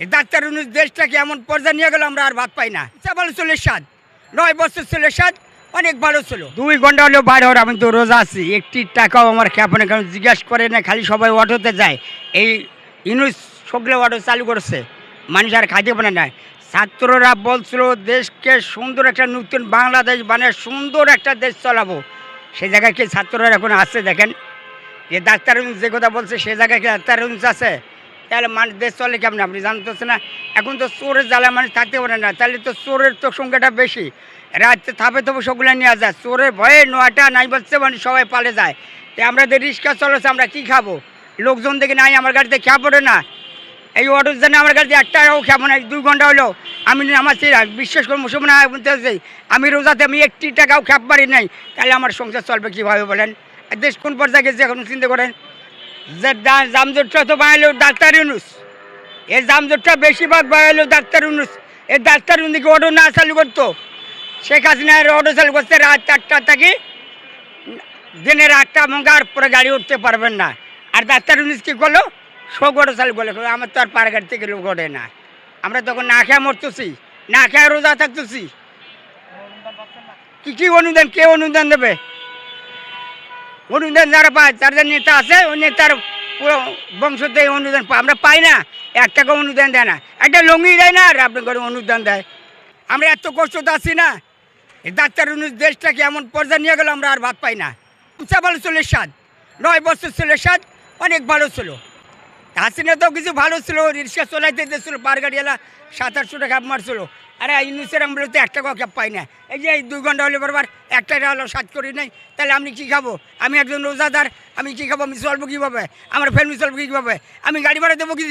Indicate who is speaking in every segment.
Speaker 1: Doctor Yunus দেশটাকে এমন পর্যায়ে নিয়ে গেল, আমরা আর ভাত পাই না। ভালো ছিল স্বাদ। নয় বছর ছিল স্বাদ, অনেক ভালো ছিল। দুই ঘণ্টা হলেও বাইরে হওয়ার, আমি তো রোজা আছি। একটি টাকাও আমার খেপে না কারণ জিজ্ঞাসা করে না, খালি সবাই অটোতে যায়। এই ইউনুস সকলে অটো চালু করছে। মানুষ আর খাইতে পারে না। ছাত্ররা বলছিল, দেশকে সুন্দর একটা নতুন বাংলাদেশ বানিয়ে, সুন্দর একটা দেশ চালাবো। সে জায়গায় কি ছাত্ররা এখন আছে দেখেন? যে ডাক্তার যে কথা বলছে, সে জায়গায় কি ডাক্তার আছে? তাহলে মানুষ দেশ চলে কেমন? আপনি জানতেছেন না এখন তো চোরের জ্বালা মানুষ থাকতে পারে না। তাহলে তো চোরের তো সংখ্যাটা বেশি। রাত্রে থাপে থাপে সবগুলো নিয়ে যায়। চোরের ভয়ে নয়টা নাই বলছে মানে সবাই পালে যায়। তো আমরা যে রিক্সা চলেছে, আমরা কি খাব? লোকজন দেখে নাই, আমার গাড়িতে খেয়া পড়ে না। এই অটোর জন্য আমার কাছে একটাও খাব না। দুই ঘণ্টা হলো আমি আমার না বিশ্বাস করে মুসলমান বলতেছি আমি রোজাতে আমি একটি টাকাও খ্যাপ পারি নাই। তাহলে আমার সংসার চলবে কীভাবে বলেন? দেশ কোন পর্যায়ে গেছে এখন চিন্তা করেন? জামজোটটা তো বানাইলো ডাক্তার ইউনুস। এই জামজোটটা বেশিরভাগ বানাইলো ডাক্তার ইউনুস। এই ডাক্তার ইউনুসকে অটো না চালু করতো। শেখ হাসিনার অটো চালু করতে রাত চারটা থেকে দিনের আটটা মঙ্গার পরে গাড়ি উঠতে পারবেন না। আর ডাক্তার ইউনুস কী করল? শোক অটো চালু করল। আমার তো আর পার গাড়ি থেকে লোক ওঠে না। আমরা তখন না খেয়ে মরতেছি, না খেয়ে রোজা থাকতেছি। কি কি অনুদান, কে অনুদান দেবে? অনুদান যারা পায় তাদের নেতা আছে, ওই নেতার পুরো বংশতে অনুদান আমরা পাই না। এক টাকা অনুদান দেয় না। একটা লঙ্গি দেয় না, আর আপনার ঘরে অনুদান দেয়। আমরা এত কষ্ট আছি না। ডাক্তার দেশটাকে এমন পর্যায়ে নিয়ে গেল, আমরা আর ভাত পাই না। ভালো চলে স্বাদ নয় বছর চলে স্বাদ অনেক ভালো ছিল। হাসিনা তো কিছু ভালো ছিল, রিক্সা চলাইতে দিয়েছিল পার গাড়িওয়ালা সাত আটশো টাকা মারছিল। আরে ইউনুসের আমরা তো এক টাকা ক্যাপ পাই না। এই যে এই দুই ঘণ্টা হলে বারবার এক টাকা হলো সাত করি নাই, তাহলে আমি কী খাব? আমি একজন রোজাদার, আমি কী খাব? আমি চলবো কীভাবে? আমার ফ্যামিলি চলবো কীভাবে? আমি গাড়ি ভাড়া দেবো কি?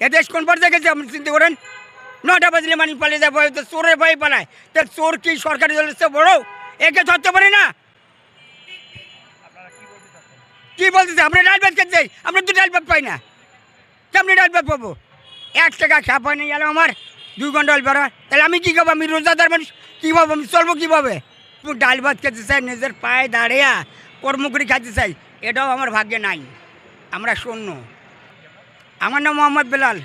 Speaker 1: এ দেশ কোন পর্যায়ে গেছে, আপনি চিন্তা করেন? নটা বাজলে মানুষ পালিয়ে ভয় তো চোরের ভয় পালায়। তো চোর কি সরকারি দলের চেয়ে বড়? একে ধরতে পারে না। কি বলতেছে? আমরা ডাল ভাত খেতে আমরা তো ডাল ভাত পাই না। কেমনি ডাল ভাত পাবো। এক টাকা খা পাই না গেল আমার। দুই ঘণ্টা ডাল ভাড়া তাহলে আমি কী খাব? আমি রোজাদার মানুষ। কীভাবে আমি চলবো কীভাবে? ডাল ভাত খেতে চাই, নিজের পায়ে দাঁড়িয়ে কর্ম করে খেতে চাই। এটাও আমার ভাগ্যে নাই। আমরা শূন্য। আমার নাম মোহাম্মদ বেলাল।